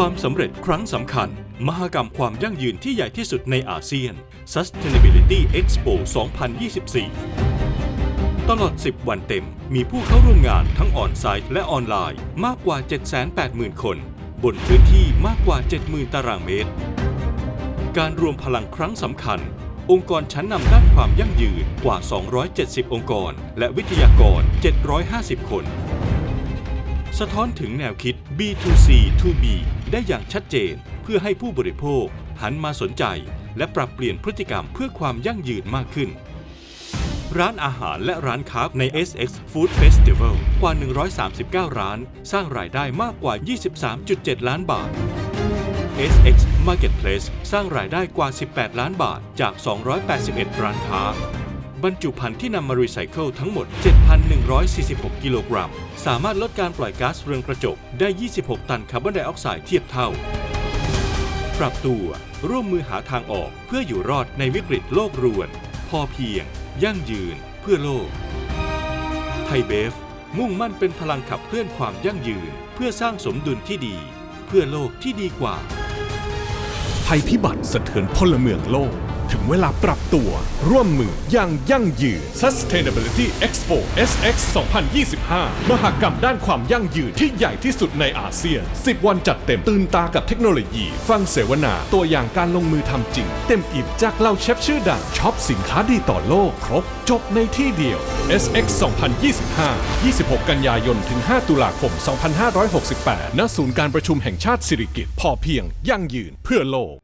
ความสำเร็จครั้งสำคัญ มหกรรมความยั่งยืนที่ใหญ่ที่สุดในอาเซียน Sustainability Expo 2024 ตลอด 10 วันเต็ม มีผู้เข้าร่วมงานทั้งออนไซต์และออนไลน์มากกว่า 780,000 คน บนพื้นที่มากกว่า 70,000 ตารางเมตร การรวมพลังครั้งสำคัญ องค์กรชั้นนำด้านความยั่งยืนกว่า 270 องค์กร และวิทยากร 750 คน สะท้อนถึงแนวคิด B2C to B ได้อย่างชัดเจน เพื่อให้ผู้บริโภคหันมาสนใจ และปรับเปลี่ยนพฤติกรรมเพื่อความยั่งยืนมากขึ้น ร้านอาหารและร้านค้าใน SX Food Festival กว่า 139 ร้าน สร้างรายได้มากกว่า 23.7 ล้านบาท SX Marketplace สร้างรายได้กว่า 18 ล้านบาทจาก 281 ร้านค้า บรรจุภัณฑ์ที่นำมารีไซเคิลทั้งหมด 7,146 กิโลกรัม สามารถลดการปล่อยก๊าซเรือนกระจกได้ 26 ตันคาร์บอนไดออกไซด์เทียบเท่า ปรับตัว ร่วมมือหาทางออกเพื่ออยู่รอดในวิกฤตโลกรวน พอเพียง ยั่งยืน เพื่อโลก ไทยเบฟ มุ่งมั่นเป็นพลังขับเคลื่อนความยั่งยืน เพื่อสร้างสมดุลที่ดี เพื่อโลกที่ดีกว่า ภัยพิบัติสะเทือนพลเมืองโลก ถึงเวลาปรับตัว ร่วมมืออย่างยั่งยืน Sustainability Expo SX 2025 มหกรรมด้านความยั่งยืนที่ใหญ่ที่สุดในอาเซียน 10 วันจัดเต็มตื่นตากับเทคโนโลยี ฟังเสวนา ตัวอย่างการลงมือทำจริง เต็มอิ่มจากเหล่าเชฟชื่อดังช็อปสินค้าดีต่อโลก ครบจบในที่เดียว SX 2025 26 กันยายนถึง 5 ตุลาคม 2568 ณ ศูนย์การประชุมแห่งชาติสิริกิติ์พอเพียงยั่งยืนเพื่อโลก